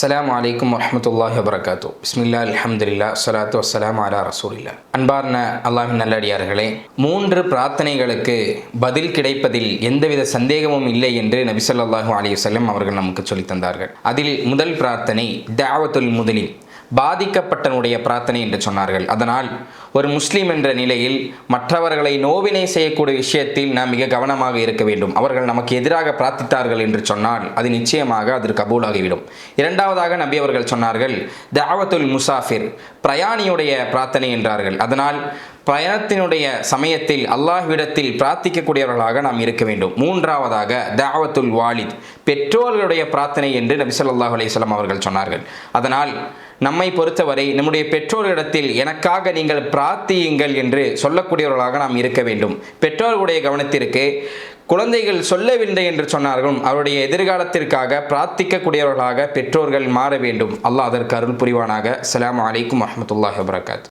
அஸ்லாம் வலைக்கம் வரமத்துல்லாஹி வபரகாத்து பிஸ்மில்லா அலமதுல்லா சலாத்து வஸ்ஸலாம் அலா ரசூலில்லா அன்பார்ன அல்லாஹின் நல்லடியார்களே மூன்று பிரார்த்தனைகளுக்கு பதில் கிடைப்பதில் எந்தவித சந்தேகமும் இல்லை என்று நபிசல்லாஹூ அலி வல்லம் அவர்கள் நமக்கு சொல்லித் தந்தார்கள். அதில் முதல் பிரார்த்தனை தாவத்துல் முதலின். பாதிக்கப்பட்டனுடைய பிரார்த்தனை என்று சொன்னார்கள். அதனால் ஒரு முஸ்லீம் என்ற நிலையில் மற்றவர்களை நோவினை செய்யக்கூடிய விஷயத்தில் நாம் மிக கவனமாக இருக்க வேண்டும். அவர்கள் நமக்கு எதிராக பிரார்த்தித்தார்கள் என்று சொன்னால் அது நிச்சயமாக அது கபூலாகிவிடும். இரண்டாவதாக நபி அவர்கள் சொன்னார்கள் தாவத்துல் முசாஃபிர் பிரயாணியுடைய பிரார்த்தனை என்றார்கள். அதனால் பயணத்தினுடைய சமயத்தில் அல்லாஹ்விடத்தில் பிரார்த்திக்கக்கூடியவர்களாக நாம் இருக்க வேண்டும். மூன்றாவதாக தாவத்துல் வாலித் பெற்றோர்களுடைய பிரார்த்தனை என்று நபி ஸல்லல்லாஹு அலைஹி அவர்கள் சொன்னார்கள். அதனால் நம்மை பொறுத்தவரை நம்முடைய பெற்றோர்களிடத்தில் எனக்காக நீங்கள் பிரார்த்தியுங்கள் என்று சொல்லக்கூடியவர்களாக நாம் இருக்க வேண்டும். பெற்றோர்களுடைய கவனத்திற்கு குழந்தைகள் சொல்லவில்லை என்று சொன்னார்களும் அவருடைய எதிர்காலத்திற்காக பிரார்த்திக்கக்கூடியவர்களாக பெற்றோர்கள் மாற வேண்டும். அல்லாஹ் அதற்கு அருள் புரிவானாக. அலாம் அலைக்கும் வரமத்துல்லாஹ் வபரகாத்.